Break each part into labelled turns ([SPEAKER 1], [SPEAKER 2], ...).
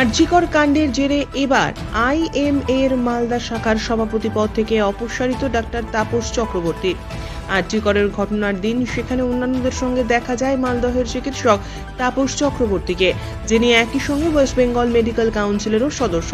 [SPEAKER 1] আরজিকর কাণ্ডের জেরে এবার আইএম এর মালদা শাখার সভাপতি পদ থেকে অপসারিত ডাক্তার তাপস চক্রবর্তী। আরজিকরের ঘটনার দিন সেখানে অন্যান্যদের সঙ্গে দেখা যায় মালদহের চিকিৎসক তাপস চক্রবর্তীকে, যিনি একই সঙ্গে ওয়েস্ট বেঙ্গল মেডিকেল কাউন্সিলেরও সদস্য।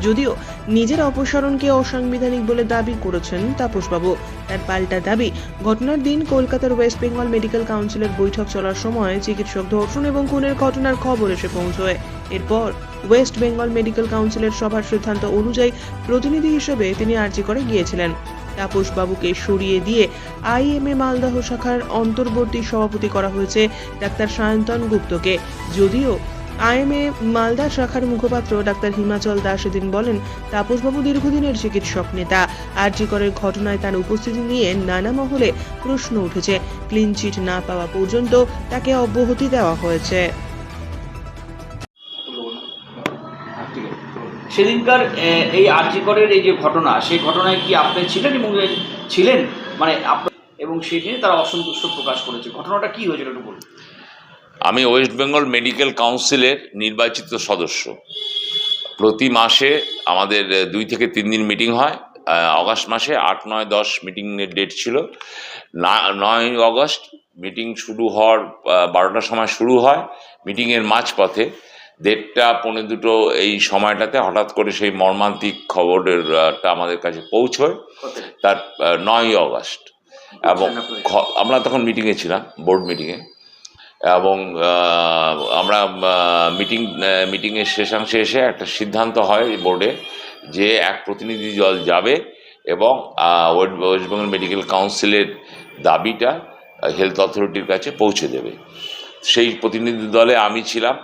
[SPEAKER 1] যদিও নিজের অপসারণকে অসাংবিধানিক বলে দাবি করেছেন তাপসবাবু। তার পাল্টা দাবি, ঘটনার দিন কলকাতার ওয়েস্ট বেঙ্গল মেডিকেল কাউন্সিলের বৈঠক চলার সময় চিকিৎসক ধর্ষণ এবং খুনের ঘটনার খবর এসে পৌঁছয়। এরপর ওয়েস্ট বেঙ্গল মেডিকেল কাউন্সিলের সভার সিদ্ধান্ত অনুযায়ী প্রতিনিধি হিসেবে তিনি আর্জি করে গিয়েছিলেন। তাপসবাবুকে সরিয়ে দিয়ে আইএমএ মালদহ শাখার অন্তর্বর্তী সভাপতি করা হয়েছে ডাক্তার সায়ন্তন গুপ্তকে। যদিও আইএমএ মালদা শাখার মুখপাত্র ডাক্তার হিমাচল দাস এদিন বলেন, তাপসবাবু দীর্ঘদিনের চিকিৎসক নেতা। আরজিকরের ঘটনায় তার উপস্থিতি নিয়ে নানা মহলে প্রশ্ন উঠেছে। ক্লিন চিট না পাওয়া পর্যন্ত তাকে অব্যাহতি দেওয়া হয়েছে।
[SPEAKER 2] সেদিনকার এই আর্যিকরের এই যে ঘটনা, সেই ঘটনায় কি আপনি ছিলেন এবং ছিলেন? মানে এবং সেই নিয়ে তারা অসন্তুষ্ট প্রকাশ করেছে। ঘটনাটা কি হয়েছিল একটু বলুন।
[SPEAKER 3] আমি ওয়েস্ট বেঙ্গল মেডিকেল কাউন্সিলের নির্বাচিত সদস্য। প্রতি মাসে আমাদের দুই থেকে তিন দিন মিটিং হয়। অগাস্ট মাসে আট নয় দশ মিটিংয়ের ডেট ছিল। না- নয় অগস্ট মিটিং শুরু হওয়ার বারোটার সময় শুরু হয় মিটিংয়ের মাঝপথে। দেড়টা পৌনে দুটো এই সময়টাতে হঠাৎ করে সেই মর্মান্তিক খবরেরটা আমাদের কাছে পৌঁছয়। তার নয়ই অগস্ট। এবং আমরা তখন মিটিংয়ে ছিলাম বোর্ড মিটিংয়ে। এবং আমরা মিটিং মিটিংয়ের শেষাংশে এসে একটা সিদ্ধান্ত হয় বোর্ডে যে এক প্রতিনিধি দল যাবে এবং ওয়েস্ট বেঙ্গল মেডিকেল কাউন্সিলের দাবিটা হেলথ অথরিটির কাছে পৌঁছে দেবে। সেই প্রতিনিধি দলে আমি ছিলাম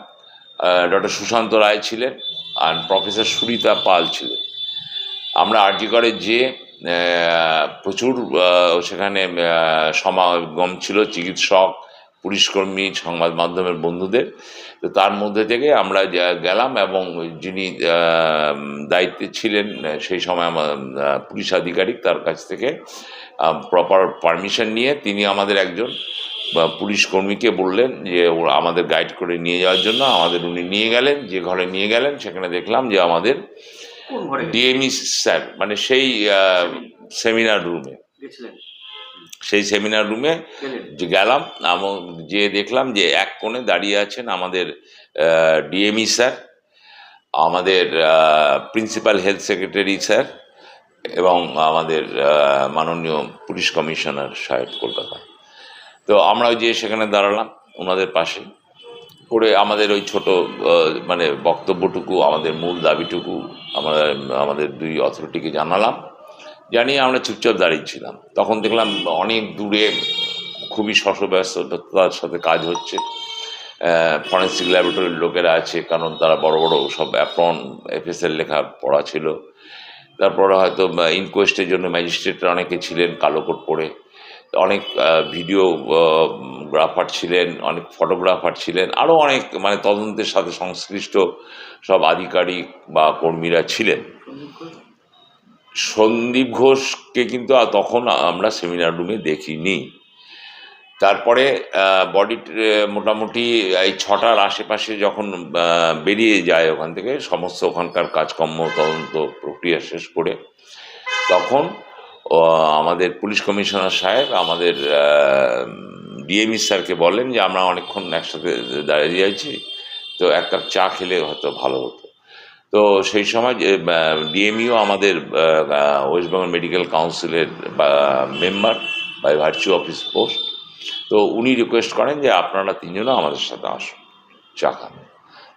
[SPEAKER 3] ডক্টর সুশান্ত রায় ছিলেন আর প্রফেসর সুরিতা পাল ছিলেন। আমরা করে যে প্রচুর সেখানে সমাগম ছিল, চিকিৎসক পুলিশকর্মী সংবাদ মাধ্যমের বন্ধুদের। তো তার মধ্যে থেকে আমরা গেলাম এবং যিনি দায়িত্বে ছিলেন সেই সময় আমার পুলিশ আধিকারিক তার কাছ থেকে প্রপার পারমিশন নিয়ে তিনি আমাদের একজন বা পুলিশ কর্মীকে বললেন যে ওরা আমাদের গাইড করে নিয়ে যাওয়ার জন্য আমাদের উনি নিয়ে গেলেন যে ঘরে নিয়ে গেলেন সেখানে দেখলাম যে আমাদের ডিএমই স্যার মানে সেই সেমিনার। রুমে সেই সেমিনার রুমে গেলাম। এবং যে দেখলাম যে এক কোণে দাঁড়িয়ে আছেন আমাদের ডিএমই স্যার আমাদের প্রিন্সিপাল হেলথ সেক্রেটারি স্যার এবং আমাদের মাননীয় পুলিশ কমিশনার সাহেব কলকাতা। তো আমরা ওই যে সেখানে দাঁড়ালাম ওনাদের পাশে। করে আমাদের ওই ছোট মানে বক্তব্যটুকু আমাদের মূল দাবিটুকু আমরা আমাদের দুই অথরিটিকে জানালাম। জানিয়ে আমরা চুপচাপ দাঁড়িয়েছিলাম তখন দেখলাম অনেক দূরে খুবই শশব্যস্ততার সাথে কাজ হচ্ছে। ফরেন্সিক ল্যাবরেটরির লোকেরা আছে, কারণ তারা বড় বড় সব অ্যাপ্রন এফএসএল লেখা পড়া ছিল। তারপরে হয়তো ইনকোয়েস্টের জন্য ম্যাজিস্ট্রেটরা অনেকে ছিলেন, কালো কোট পরে। অনেক ভিডিও গ্রাফার ছিলেন, অনেক ফটোগ্রাফার ছিলেন আরও অনেক মানে তদন্তের সাথে সংশ্লিষ্ট সব আধিকারিক বা কর্মীরা ছিলেন। সন্দীপ ঘোষকে কিন্তু তখন আমরা সেমিনার রুমে দেখিনি। তারপরে বডি মোটামুটি এই ছটার আশেপাশে যখন বেরিয়ে যায় ওখান থেকে, সমস্ত ওখানকার কাজকর্ম, তদন্ত প্রক্রিয়া শেষ করে, তখন আমাদের পুলিশ কমিশনার সাহেব আমাদের ডিএমই স্যারকে বলেন যে, আমরা অনেকক্ষণ একসাথে দাঁড়িয়ে যাচ্ছি তো এক কাপ চা খেলে হয়তো ভালো হতো। তো সেই সময় ডিএমইও আমাদের ওয়েস্ট বেঙ্গল মেডিকেল কাউন্সিলের member by virtue office post তো উনি রিকোয়েস্ট করেন যে আপনারা তিনজনও আমাদের সাথে আসুন, চা খান।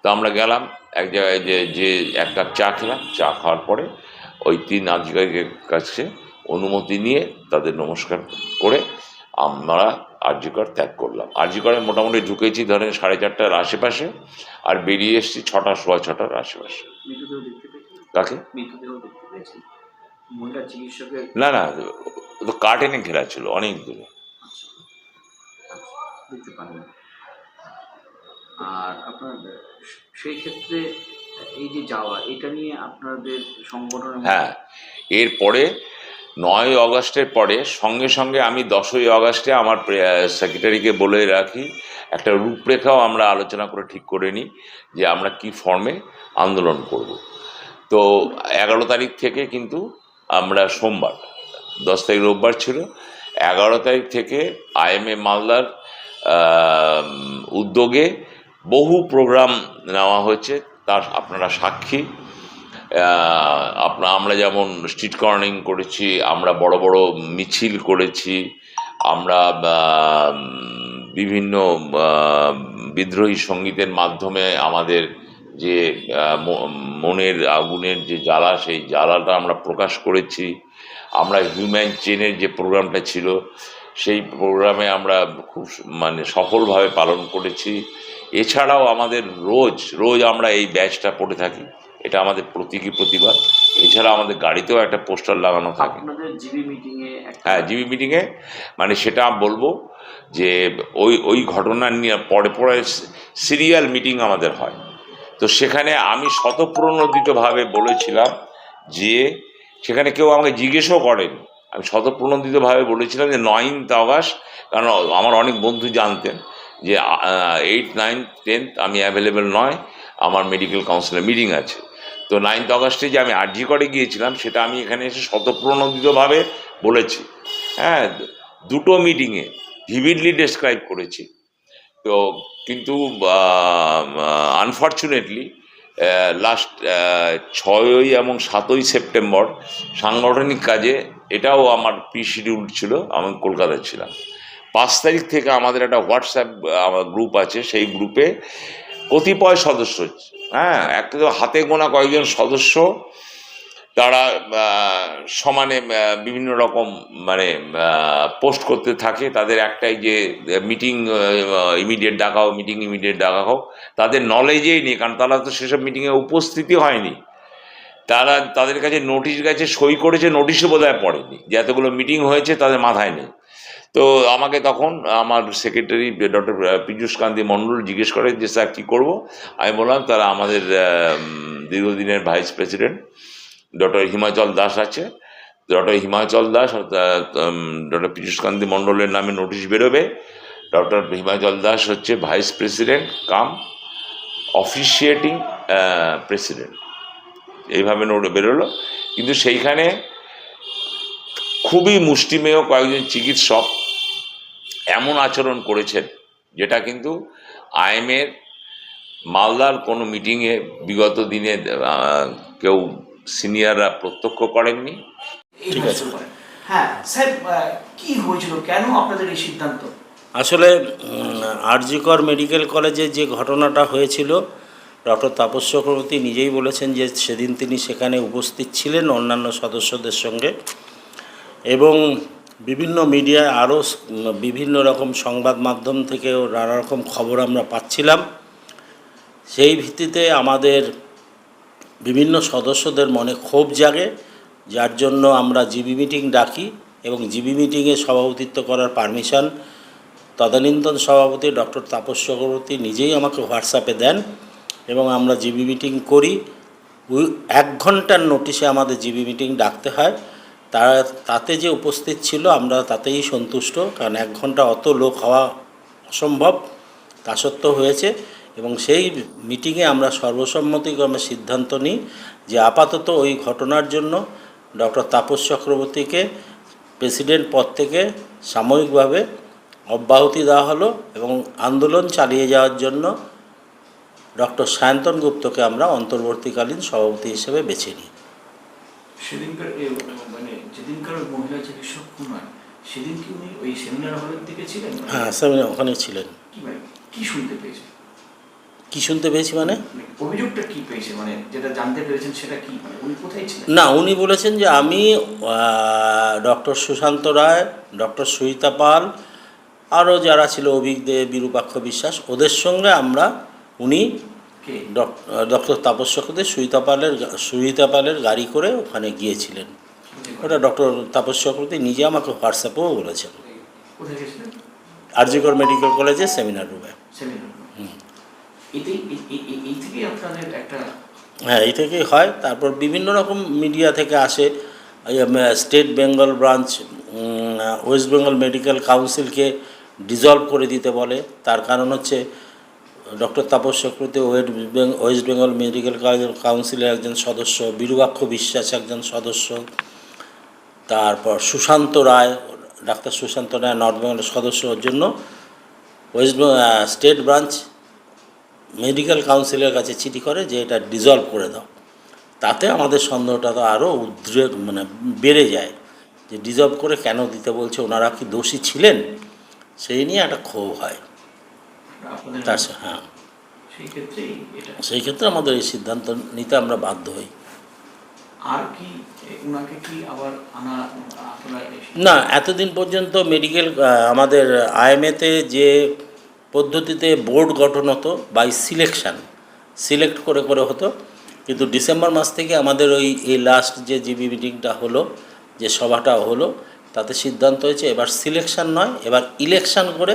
[SPEAKER 3] তো আমরা গেলাম, এক জায়গায় যে যে এক কাপ চা খেলাম, চা খাওয়ার পরে ওই তিন আধিকারিকের কাছে অনুমতি নিয়ে তাদের নমস্কার করে আমরা আরজিকর ত্যাগ করলাম। আরজিকরে মোটামুটি ঢুকেছি ধরেন সাড়ে চারটার আশেপাশে আর বেরিয়ে এসেছি ছটা সোয়া ছটার আশেপাশে। কাকে? না না তো এনে ঘেরা ছিল অনেক দূরে।
[SPEAKER 2] আচ্ছা, আর আপনার সেই ক্ষেত্রে এই যে যাওয়া এটা নিয়ে আপনাদের সংগঠনের মধ্যে-
[SPEAKER 3] হ্যাঁ এরপরে নয় অগস্টের পরে সঙ্গে সঙ্গে আমি দশই অগস্টে আমার সেক্রেটারিকে বলে রাখি, একটা রূপরেখাও আমরা আলোচনা করে ঠিক করে নিই যে আমরা কি ফর্মে আন্দোলন করব। তো এগারো তারিখ থেকে কিন্তু আমরা সোমবার, দশ তারিখ রোববার ছিল, এগারো তারিখ থেকে আইএমএ মালদার উদ্যোগে বহু প্রোগ্রাম নেওয়া হয়েছে, তার আপনারা সাক্ষী। আপনা আমরা যেমন স্ট্রিট কর্নিং করেছি, আমরা বড় বড় মিছিল করেছি, আমরা বিভিন্ন বিদ্রোহী সঙ্গীতের মাধ্যমে আমাদের যে মনের আগুনের যে জ্বালা, সেই জ্বালাটা আমরা প্রকাশ করেছি। আমরা হিউম্যান চেনের যে প্রোগ্রামটা ছিল, সেই প্রোগ্রামে আমরা খুব মানে সফলভাবে পালন করেছি। এছাড়াও আমাদের রোজ রোজ আমরা এই ব্যাচটা পড়ে থাকি। এটা আমাদের প্রতীকী প্রতিবাদ। এছাড়া আমাদের গাড়িতেও একটা পোস্টার লাগানো থাকে। হ্যাঁ জিবি মিটিংয়ে। মানে সেটা বলব যে ওই ওই ঘটনা নিয়ে পরে পরে সিরিয়াল মিটিং আমাদের হয়। তো সেখানে আমি শতপ্রণোদিতভাবে বলেছিলাম যে সেখানে কেউ আমাকে জিজ্ঞেসও করেন। আমি শতপ্রণোদিতভাবে বলেছিলাম যে নয়ন্থ অগাস্ট কারণ আমার অনেক বন্ধু জানতেন যে এইট নাইনথ টেন্থ আমি অ্যাভেলেবেল নয়। আমার মেডিকেল কাউন্সিলের মিটিং আছে। তো নাইনথ অগাস্টে যে আমি আরজি করে গিয়েছিলাম, সেটা আমি এখানে এসে শতপ্রণোদিতভাবে বলেছি। হ্যাঁ দুটো মিটিংয়ে ভিভিডলি ডেসক্রাইব করেছি। তো কিন্তু আনফর্চুনেটলি লাস্ট ছয়ই এবং সাতই সেপ্টেম্বর সাংগঠনিক কাজে এটাও আমার প্রি শিডিউল ছিল, আমি কলকাতায় ছিলাম। পাঁচ তারিখ থেকে আমাদের একটা হোয়াটসঅ্যাপ গ্রুপ আছে, সেই গ্রুপে কতিপয় সদস্য হ্যাঁ একটা তো হাতে গোনা কয়েকজন সদস্য, তারা সমানে বিভিন্ন রকম মানে পোস্ট করতে থাকে। তাদের একটাই যে মিটিং ইমিডিয়েট ডাকা হোক মিটিং ইমিডিয়েট ডাকা হোক তাদের নলেজেই নেই, কারণ তারা তো সেসব মিটিংয়ে উপস্থিতি হয়নি। তারা, তাদের কাছে নোটিশ গেছে, সই করেছে নোটিশও বোধহয় পড়েনি। যে এতগুলো মিটিং হয়েছে, তাদের মাথায় নেই। তো আমাকে তখন আমার সেক্রেটারি ডক্টর পীযূষ কান্তি মণ্ডল জিজ্ঞেস করে যে, স্যার, কী করব? আমি বললাম, তারা আমাদের দীর্ঘদিনের vice president doctor Himachal Das আছে। ডক্টর হিমাচল দাস ডক্টর পীযূষ কান্তি মণ্ডলের নামে নোটিশ বেরোবে। ডক্টর হিমাচল দাস হচ্ছে vice president cum officiating president এইভাবে নোট বেরোলো। কিন্তু সেইখানে খুবই মুষ্টিমেয় কয়েকজন চিকিৎসক এমন আচরণ করেছেন যেটা কিন্তু আইএমের মালদার কোনো মিটিংয়ে বিগত দিনে কেউ সিনিয়ররা প্রত্যক্ষ করেননি।
[SPEAKER 2] ঠিক আছে। হ্যাঁ স্যার কি হয়েছিল? কেন আপনাদের এই সিদ্ধান্ত?
[SPEAKER 4] আসলে আরজিকর মেডিকেল কলেজে যে ঘটনাটা হয়েছিল ডক্টর তাপস চক্রবর্তী নিজেই বলেছেন যে সেদিন তিনি সেখানে উপস্থিত ছিলেন অন্যান্য সদস্যদের সঙ্গে এবং বিভিন্ন মিডিয়ায় আরও বিভিন্ন রকম সংবাদ মাধ্যম থেকেও নানা রকম খবর আমরা পাচ্ছিলাম। সেই ভিত্তিতে আমাদের বিভিন্ন সদস্যদের মনে ক্ষোভ জাগে, যার জন্য আমরা জিবি মিটিং ডাকি এবং জিবি মিটিংয়ে সভাপতিত্ব করার পারমিশন তদানীন্তন সভাপতি ডক্টর তাপস চক্রবর্তী নিজেই আমাকে হোয়াটসঅ্যাপে দেন এবং আমরা জিবি মিটিং করি। এক ঘণ্টার নোটিশে আমাদের জিবি মিটিং ডাকতে হয়। তারা তাতে যে উপস্থিত ছিল, আমরা তাতেই সন্তুষ্ট। কারণ এক ঘণ্টা অত লোক হওয়া অসম্ভব, তা সত্ত্বেও হয়েছে। এবং সেই মিটিংয়ে আমরা সর্বসম্মতিক্রমে সিদ্ধান্ত নিই যে আপাতত ওই ঘটনার জন্য ডক্টর তাপস চক্রবর্তীকে প্রেসিডেন্ট পদ থেকে সাময়িকভাবে অব্যাহতি দেওয়া হলো এবং আন্দোলন চালিয়ে যাওয়ার জন্য ডক্টর সায়ন্তন গুপ্তকে আমরা অন্তর্বর্তীকালীন সভাপতি হিসেবে বেছে নিই।
[SPEAKER 2] সেদিনকার মানে যেদিনকার মহিলা চিকিৎসক হয় সেদিন কি উনি ওই সেমিনার হলের দিকে ছিলেন?
[SPEAKER 4] হ্যাঁ স্যার ওখানে ছিলেন।
[SPEAKER 2] কি শুনতে পেয়েছে?
[SPEAKER 4] কি শুনতে পেয়েছি মানে?
[SPEAKER 2] মানে অভিযোগটা কি পেয়েছে? মানে যেটা জানতে পেরেছেন সেটা কি? মানে উনি কোথায় ছিলেন?
[SPEAKER 4] না উনি বলেছেন যে আমি ডক্টর সুশান্ত রায় ডক্টর সুহিতা পাল আরও যারা ছিল অভিজ্ঞ বিরূপাক্ষ বিশ্বাস ওদের সঙ্গে আমরা উনি ডক্টর তাপস চক্রবর্তী সুহিতা পালের সুহিতা পালের গাড়ি করে ওখানে গিয়েছিলেন। ওটা ডক্টর তাপস চক্রবর্তী নিজে আমাকে হোয়াটসঅ্যাপেও বলেছেন।
[SPEAKER 2] গেছিলেন
[SPEAKER 4] মেডিকেল কলেজে সেমিনার রুমে। হ্যাঁ এই থেকেই হয়। তারপর বিভিন্ন রকম মিডিয়া থেকে আসে। State Bengal branch West Bengal medical কাউন্সিলকে dissolve করে দিতে বলে। তার কারণ হচ্ছে doctor Tapas Chakraborty West Bengal West Bengal medical কাউন্সিলের একজন সদস্য বিরুবাক্ষ বিশ্বাস একজন সদস্য। তারপর সুশান্ত রায় ডাক্তার সুশান্ত রায় নর্থ বেঙ্গলের সদস্য ওর জন্য ওয়েস্ট স্টেট ব্রাঞ্চ মেডিকেল কাউন্সিলের কাছে চিঠি করে যে এটা ডিজলভ করে দাও। তাতে আমাদের সন্দেহটা তো আরও উদ্রেক মানে বেড়ে যায় যে ডিজলভ করে কেন দিতে বলছে ওনারা কি দোষী ছিলেন? সেই নিয়ে একটা ক্ষোভ হয়। তার হ্যাঁ।
[SPEAKER 2] সেই
[SPEAKER 4] ক্ষেত্রে আমাদের এই সিদ্ধান্ত নিতে আমরা বাধ্য হই।
[SPEAKER 2] আর কি কি আবার আনা
[SPEAKER 4] না, এতদিন পর্যন্ত মেডিকেল আমাদের আইএমএতে যে পদ্ধতিতে বোর্ড গঠন হতো বাই সিলেকশান সিলেক্ট করে করে হতো, কিন্তু ডিসেম্বর মাস থেকে আমাদের ওই, এই লাস্ট যে জিবি মিটিংটা হলো, যে সভাটা হলো, তাতে সিদ্ধান্ত হয়েছে এবার সিলেকশান নয়, এবার ইলেকশান করে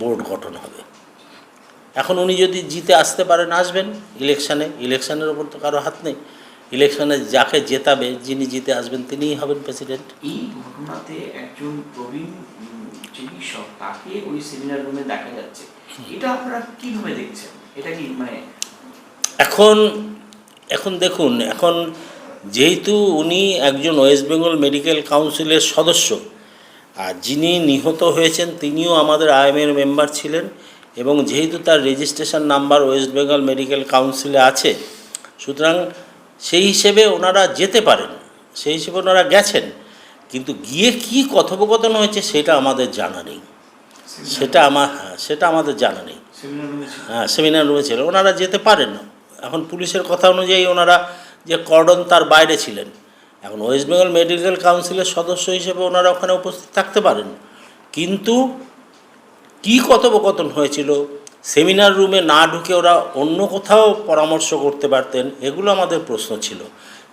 [SPEAKER 4] বোর্ড গঠন হবে। এখন উনি যদি জিতে আসতে পারেন, আসবেন ইলেকশানে ইলেকশানের ওপর তো কারও হাত নেই। ইলেকশানে যাকে জেতাবে যিনি জিতে আসবেন তিনিই হবেন প্রেসিডেন্ট।
[SPEAKER 2] এই ঘটনাতে একজন প্রবীণ চিকিৎসক তাকে ওই সেমিনার রুমে দেখা যাচ্ছে। এটা আপনারা কীভাবে দেখছেন? এটা কি মানে
[SPEAKER 4] এখন এখন দেখুন এখন যেহেতু উনি একজন ওয়েস্ট বেঙ্গল মেডিকেল কাউন্সিলের সদস্য আর যিনি নিহত হয়েছেন তিনিও আমাদের আইএমের মেম্বার ছিলেন এবং যেহেতু তার registration number West Bengal medical কাউন্সিলে আছে সুতরাং সেই হিসেবে ওনারা যেতে পারেন সেই হিসেবে ওনারা গেছেন কিন্তু গিয়ে কি কথোপকথন হয়েছে সেটা আমাদের জানা নেই। সেটা আমার হ্যাঁ সেটা আমাদের জানা নেই। হ্যাঁ সেমিনার রুমে ছিল। ওনারা যেতে পারেন না। এখন পুলিশের কথা অনুযায়ী ওনারা যে কর্ডন তার বাইরে ছিলেন। এখন ওয়েস্ট বেঙ্গল মেডিকেল কাউন্সিলের সদস্য হিসেবে ওনারা ওখানে উপস্থিত থাকতে পারেন। কিন্তু কী কথোপকথন হয়েছিল? সেমিনার রুমে না ঢুকে ওরা অন্য কোথাও পরামর্শ করতে পারতেন এগুলো আমাদের প্রশ্ন ছিল।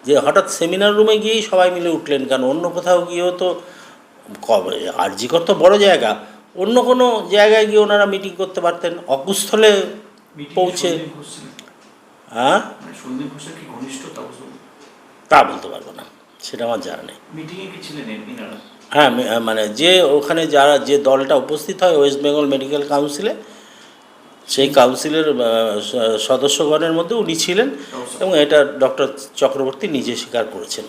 [SPEAKER 4] যে হঠাৎ সেমিনার রুমে গিয়েই সবাই মিলে উঠলেন কেন? অন্য কোথাও গিয়েও তো আরজিকর তো বড় জায়গা। অন্য কোনো জায়গায় গিয়ে ওনারা মিটিং করতে পারতেন? অকুস্থলে পৌঁছে। হ্যাঁ?
[SPEAKER 2] মানে
[SPEAKER 4] তা বলতে পারব না। সেটা আমার জানা নেই। হ্যাঁ মানে যে ওখানে যারা যে দলটা উপস্থিত হয় ওয়েস্ট বেঙ্গল মেডিকেল কাউন্সিলে সেই কাউন্সিলের সদস্যগণের মধ্যে উনি ছিলেন এবং এটা ডক্টর চক্রবর্তী নিজে স্বীকার করেছেন।